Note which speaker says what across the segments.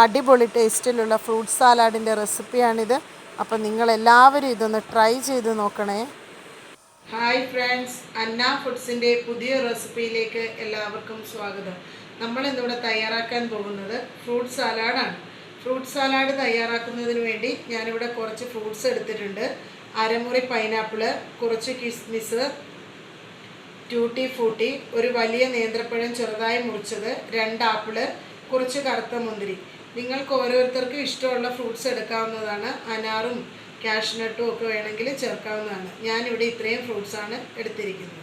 Speaker 1: അടിപൊളി ടേസ്റ്റിലുള്ള ഫ്രൂട്ട് സാലാഡിന്റെ റെസിപ്പിയാണിത്. അപ്പം നിങ്ങളെല്ലാവരും ഇതൊന്ന് ട്രൈ ചെയ്ത് നോക്കണേ. ഹായ് ഫ്രണ്ട്സ് അന്ന ഫുഡ്സിന്റെ പുതിയ റെസിപ്പിയിലേക്ക് എല്ലാവർക്കും സ്വാഗതം. നമ്മൾ ഇന്നിവിടെ തയ്യാറാക്കാൻ പോകുന്നത് ഫ്രൂട്ട് സാലാഡാണ്. ഫ്രൂട്ട് സാലാഡ് തയ്യാറാക്കുന്നതിന് വേണ്ടി ഞാനിവിടെ കുറച്ച് ഫ്രൂട്ട്സ് എടുത്തിട്ടുണ്ട്. അരമുറി പൈനാപ്പിൾ കുറച്ച് കിസ്മിസ് ട്യൂട്ടി ഫ്രൂട്ടി ഒരു വലിയ നേന്ത്രപ്പഴം ചെറുതായി മുറിച്ചത് രണ്ട് ആപ്പിൾ കുറച്ച് കറുത്ത മുന്തിരി. നിങ്ങൾക്ക് ഓരോരുത്തർക്കും ഇഷ്ടമുള്ള ഫ്രൂട്ട്സ് എടുക്കാവുന്നതാണ്. അനാറും കാഷ്നട്ടും ഒക്കെ വേണമെങ്കിൽ ചേർക്കാവുന്നതാണ്. ഞാനിവിടെ ഇത്രയും ഫ്രൂട്ട്സാണ് എടുത്തിരിക്കുന്നത്.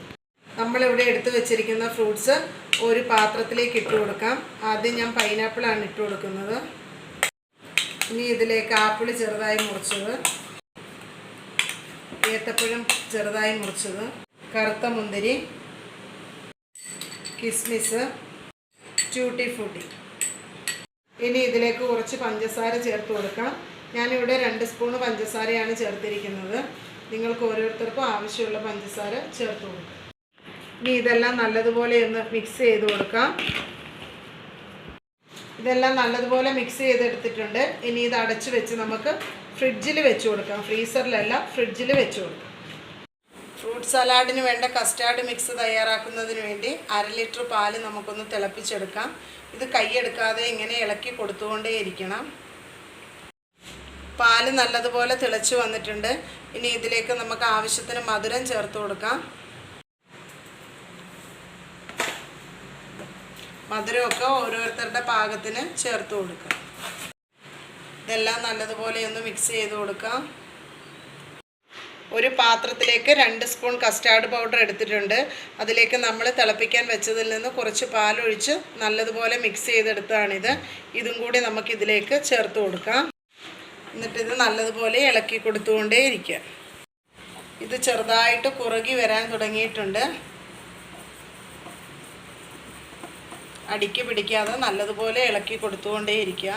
Speaker 1: നമ്മളിവിടെ എടുത്തു വെച്ചിരിക്കുന്ന ഫ്രൂട്ട്സ് ഒരു പാത്രത്തിലേക്ക് ഇട്ട് കൊടുക്കാം. ആദ്യം ഞാൻ പൈനാപ്പിളാണ് ഇട്ട് കൊടുക്കുന്നത്. ഇനി ഇതിലേക്ക് ആപ്പിൾ ചെറുതായി മുറിച്ചത്. ഏത്തപ്പഴം ചെറുതായി മുറിച്ചത്. കറുത്ത മുന്തിരി കിസ്മിസ് ട്യൂട്ടി ഫ്രൂട്ടി ഇനി ഇതിലേക്ക് കുറച്ച് പഞ്ചസാര ചേർത്ത് കൊടുക്കാം ഞാനിവിടെ രണ്ട് സ്പൂണ് പഞ്ചസാരയാണ് ചേർത്തിരിക്കുന്നത്. നിങ്ങൾക്ക് ഓരോരുത്തർക്കും ആവശ്യമുള്ള പഞ്ചസാര ചേർത്ത് കൊടുക്കാം. ഇനി ഇതെല്ലാം നല്ലതുപോലെ ഒന്ന് മിക്സ് ചെയ്ത് കൊടുക്കാം. ഇതെല്ലാം നല്ലതുപോലെ മിക്സ് ചെയ്തെടുത്തിട്ടുണ്ട്. ഇനി ഇത് അടച്ച് വെച്ച് നമുക്ക് ഫ്രിഡ്ജിൽ വെച്ച് കൊടുക്കാം. ഫ്രീസറിലല്ല ഫ്രിഡ്ജിൽ വെച്ച് കൊടുക്കാം. ഫ്രൂട്ട് സലാഡിന് വേണ്ട കസ്റ്റാർഡ് മിക്സ് തയ്യാറാക്കുന്നതിന് വേണ്ടി അര ലിറ്റർ പാൽ നമുക്കൊന്ന് തിളപ്പിച്ചെടുക്കാം. ഇത് കൈയെടുക്കാതെ ഇങ്ങനെ ഇളക്കി കൊടുത്തുകൊണ്ടേയിരിക്കണം പാൽ നല്ലതുപോലെ തിളച്ച് വന്നിട്ടുണ്ട്. ഇനി ഇതിലേക്ക് നമുക്ക് ആവശ്യത്തിന് മധുരം ചേർത്ത് കൊടുക്കാം. മധുരമൊക്കെ ഓരോരുത്തരുടെ പാകത്തിന് ചേർത്ത് കൊടുക്കാം. ഇതെല്ലാം നല്ലതുപോലെ ഒന്ന് മിക്സ് ചെയ്ത് കൊടുക്കാം. ഒരു പാത്രത്തിലേക്ക് രണ്ട് സ്പൂൺ കസ്റ്റാർഡ് പൗഡർ എടുത്തിട്ടുണ്ട്. അതിലേക്ക് നമ്മൾ തിളപ്പിക്കാൻ വെച്ചതിൽ നിന്ന് കുറച്ച് പാലൊഴിച്ച് നല്ലതുപോലെ മിക്സ് ചെയ്തെടുത്താണിത് ഇതും കൂടി നമുക്കിതിലേക്ക് ചേർത്ത് കൊടുക്കാം. എന്നിട്ടിത് നല്ലതുപോലെ ഇളക്കി കൊടുത്തുകൊണ്ടേ ഇരിക്കുക ഇത് ചെറുതായിട്ട് കുറുകി വരാൻ തുടങ്ങിയിട്ടുണ്ട്. അടിക്ക് പിടിക്കാതെ നല്ലതുപോലെ ഇളക്കി കൊടുത്തുകൊണ്ടേ ഇരിക്കുക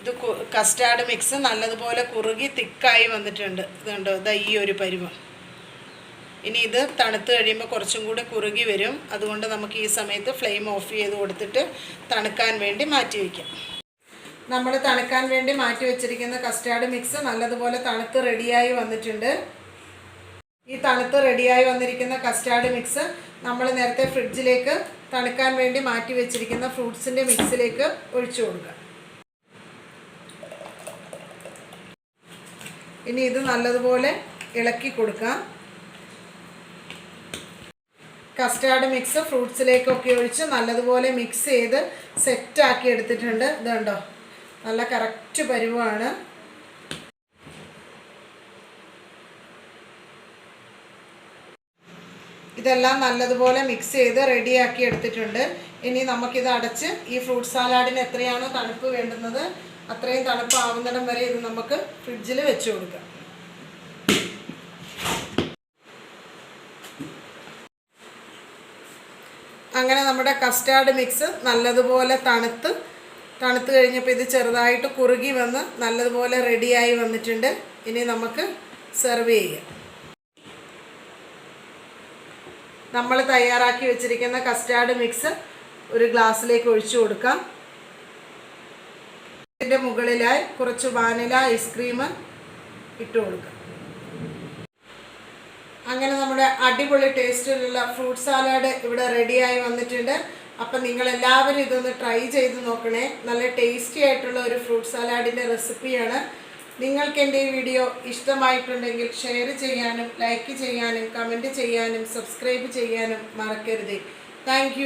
Speaker 1: ഇത് കസ്റ്റാർഡ് മിക്സ് നല്ലതുപോലെ കുറുകി തിക്കായി വന്നിട്ടുണ്ട്. ഇതുണ്ടോ? ഇതാ ഈ ഒരു പരുവം ഇനി ഇത് തണുത്ത് കഴിയുമ്പോൾ കുറച്ചും കൂടി കുറുകി വരും. അതുകൊണ്ട് നമുക്ക് ഈ സമയത്ത് ഫ്ലെയിം ഓഫ് ചെയ്ത് കൊടുത്തിട്ട് തണുക്കാൻ വേണ്ടി മാറ്റി വയ്ക്കാം നമ്മൾ തണുക്കാൻ വേണ്ടി മാറ്റി വെച്ചിരിക്കുന്ന കസ്റ്റാർഡ് മിക്സ് നല്ലതുപോലെ തണുത്ത് റെഡിയായി വന്നിട്ടുണ്ട്. ഈ തണുത്ത് റെഡിയായി വന്നിരിക്കുന്ന കസ്റ്റാർഡ് മിക്സ് നമ്മൾ നേരത്തെ ഫ്രിഡ്ജിലേക്ക് തണുക്കാൻ വേണ്ടി മാറ്റി വെച്ചിരിക്കുന്ന ഫ്രൂട്ട്സിന്റെ മിക്സിലേക്ക് ഒഴിച്ചു കൊടുക്കുക. ഇനി ഇത് നല്ലതുപോലെ ഇളക്കി കൊടുക്കാം. കസ്റ്റാർഡ് മിക്സ് ഫ്രൂട്ട്സിലേക്കൊക്കെ ഒഴിച്ച് നല്ലതുപോലെ മിക്സ് ചെയ്ത് സെറ്റാക്കി എടുത്തിട്ടുണ്ട്. ഇതുണ്ടോ? നല്ല കറക്റ്റ് പരുവാണ്. ഇതെല്ലാം നല്ലതുപോലെ മിക്സ് ചെയ്ത് റെഡിയാക്കി എടുത്തിട്ടുണ്ട്. ഇനി നമുക്കിത് അടച്ച് ഈ ഫ്രൂട്ട് സാലാഡിന് എത്രയാണോ തണുപ്പ് വേണ്ടുന്നത് അത്രയും തണുപ്പാവുന്നിടം വരെ ഇത് നമുക്ക് ഫ്രിഡ്ജിൽ വെച്ച് കൊടുക്കാം. അങ്ങനെ നമ്മുടെ കസ്റ്റാർഡ് മിക്സ് നല്ലതുപോലെ തണുത്ത് തണുത്ത് കഴിഞ്ഞപ്പോൾ ഇത് ചെറുതായിട്ട് കുറുകി വന്ന് നല്ലതുപോലെ റെഡിയായി വന്നിട്ടുണ്ട്. ഇനി നമുക്ക് സെർവ് ചെയ്യാം. നമ്മൾ തയ്യാറാക്കി വെച്ചിരിക്കുന്ന കസ്റ്റാർഡ് മിക്സ് ഒരു ഗ്ലാസ്സിലേക്ക് ഒഴിച്ചു കൊടുക്കാം. ഇതിന്റെ മുകളിലായി കുറച്ച് വാനില ഐസ്ക്രീം ഇട്ട് കൊടുക്കുക അങ്ങനെ നമ്മുടെ അടിപൊളി ടേസ്റ്റിലുള്ള ഫ്രൂട്ട് സാലാഡ് ഇവിടെ റെഡിയായി വന്നിട്ടുണ്ട്. അപ്പം നിങ്ങളെല്ലാവരും ഇതൊന്ന് ട്രൈ ചെയ്ത് നോക്കണേ. നല്ല ടേസ്റ്റി ആയിട്ടുള്ള ഒരു ഫ്രൂട്ട് സാലാഡിന്റെ റെസിപ്പിയാണ് നിങ്ങൾക്ക് എന്റെ ഈ വീഡിയോ ഇഷ്ടമായിട്ടുണ്ടെങ്കിൽ ഷെയർ ചെയ്യാനും ലൈക്ക് ചെയ്യാനും കമന്റ് ചെയ്യാനും സബ്സ്ക്രൈബ് ചെയ്യാനും മറക്കരുത്. താങ്ക്